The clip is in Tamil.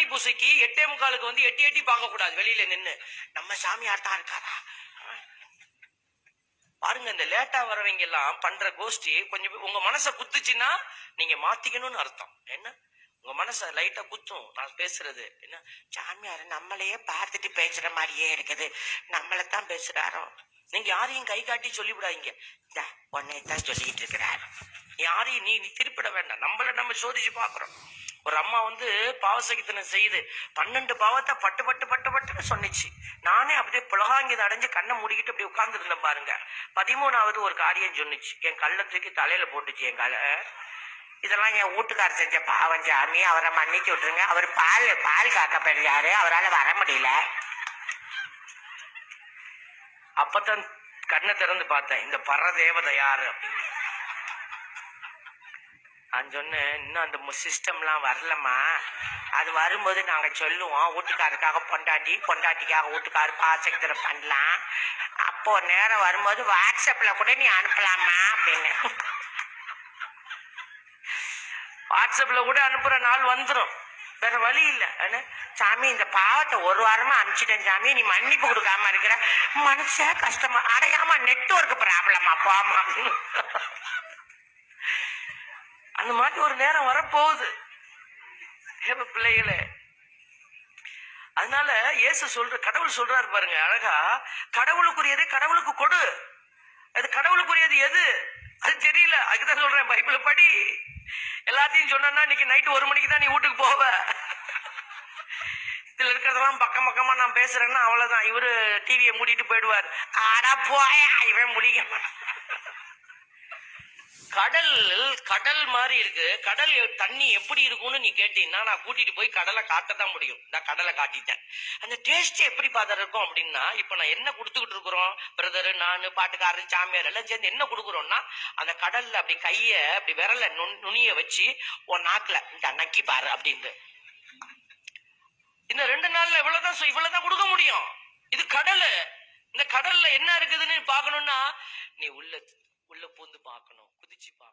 மணி பூசைக்கு எட்டே முக்காலுக்கு வந்து எட்டி எட்டி பார்க்க கூடாது வெளியில நின்னு. நம்ம சாமியார் தான் இருக்காரா? பாருங்க இந்த லேட்டா வரவங்க எல்லாம் பண்ற கோஷ்டி கொஞ்சம் உங்க மனசை குத்துச்சுன்னா நீங்க மாத்திக்கணும்னு அர்த்தம். என்ன? உங்க மனசை லைட்டா குத்தும். நான் பேசுறது. என்ன? சாமியார் நம்மளையே பார்த்துட்டு பேசுற மாதிரியே இருக்குது. நம்மளைத்தான் பேசுறாரோ? நீங்க யாரையும் கை காட்டி சொல்லிவிடாதீங்க. உன்னை தான் சொல்லிட்டு இருக்கிறாரு. யாரையும் நீ நீ திருப்பிட வேண்டாம். நம்மள நம்ம சோதிச்சு பாக்குறோம் ஒரு அம்மா வந்து பாவசகித்தனம் செய்து பன்னெண்டு பாவத்தை பட்டு பட்டு பட்டு பட்டுன்னு சொன்னிச்சு. நானே அப்படியே புலகாங்கியதை அடைஞ்சு கண்ணை மூடிக்கிட்டு அப்படி உட்கார்ந்து இருந்தேன் பாருங்க. பதிமூணாவது ஒரு காரியம் சொன்னிச்சு. என் கள்ள தூக்கி தலையில போட்டுச்சு என் கலை. இதெல்லாம் என் வீட்டுக்காரர் செஞ்ச பாவம் சாமி. அவரை மன்னிச்சு விட்டுருங்க. அவர் பால் பால் காக்க பெரியாரு அவரால் வர முடியல. அப்பதான் கண்ணை திறந்து பார்த்தேன். இந்த பர தேவதை யாரு அப்படின்னு. நான் சொன்னேன் இன்னும் அந்த சிஸ்டம்லாம் வரலம்மா. அது வரும்போது நாங்க சொல்லுவோம் வீட்டுக்காருக்காக பொண்டாட்டி பொண்டாட்டிக்காக வீட்டுக்காரு பாசகத்தில் பண்ணலாம். அப்போ நேரம் வரும்போது வாட்ஸ்அப்ல கூட நீ அனுப்பலாமா அப்படின்னு. வாட்ஸ்அப்ல கூட அனுப்புற நாள் வந்துடும் வேற வழி இல்ல. சாமி இந்த பாவத்தை ஒரு வாரமா அனுப்பிச்சிட்டேன் சாமி. நீ மன்னிப்பு கொடுக்காம இருக்கிற மனுஷ கஷ்டமா அடையாம நெட்வொர்க் ப்ராப்ளமா போமா அந்த மாதிரி ஒரு நேரம் வரப்போகுது. பிள்ளைகளே. அதனால இயேசு சொல்ற கடவுள் சொல்றாரு பாருங்க அழகா கடவுளுக்குரியதே கடவுளுக்கு கொடு. அது கடவுளுக்குரியது எது? அது தெரியல. அதுதான் சொல்றேன் பைபிள் படி. எல்லாத்தையும் சொன்னா இன்னைக்கு நைட்டு ஒரு மணிக்கு தான் நீ வீட்டுக்கு போவ. இதுல இருக்கிறதெல்லாம் பக்கம் பக்கமா நான் பேசுறேன்னா அவ்வளவுதான். இவரு டிவியை மூடிட்டு போயிடுவார். ஆடா போயா இவன் முடியும். கடல் கடல் மாதிரி இருக்கு. கடல் தண்ணி எப்படி இருக்கும்னு நீ கேட்டீங்கன்னா நான் கூட்டிட்டு போய் கடலை காட்டதான் முடியும். நான் கடலை காட்டிட்டேன். அந்த டேஸ்ட் எப்படி பாதர் இருக்கும் அப்படின்னா இப்ப நான் என்ன கொடுத்துக்கிட்டு இருக்கிறோம்? பிரதர் நான் பாட்டுக்காரன் சாமியார் எல்லாம் சேர்ந்து என்ன கொடுக்குறோம்னா அந்த கடல்ல அப்படி கைய அப்படி விரல நுண்- நுனிய வச்சு உன் நாக்குல இந்த நக்கி பாரு அப்படின்னு இந்த ரெண்டு நாள்ல இவ்வளவுதான் இவ்வளவுதான் கொடுக்க முடியும். இது கடல். இந்த கடல்ல என்ன இருக்குதுன்னு பாக்கணும்னா நீ உள்ள உள்ள பூந்து பார்க்கணும். குதிச்சு பார்க்கணும்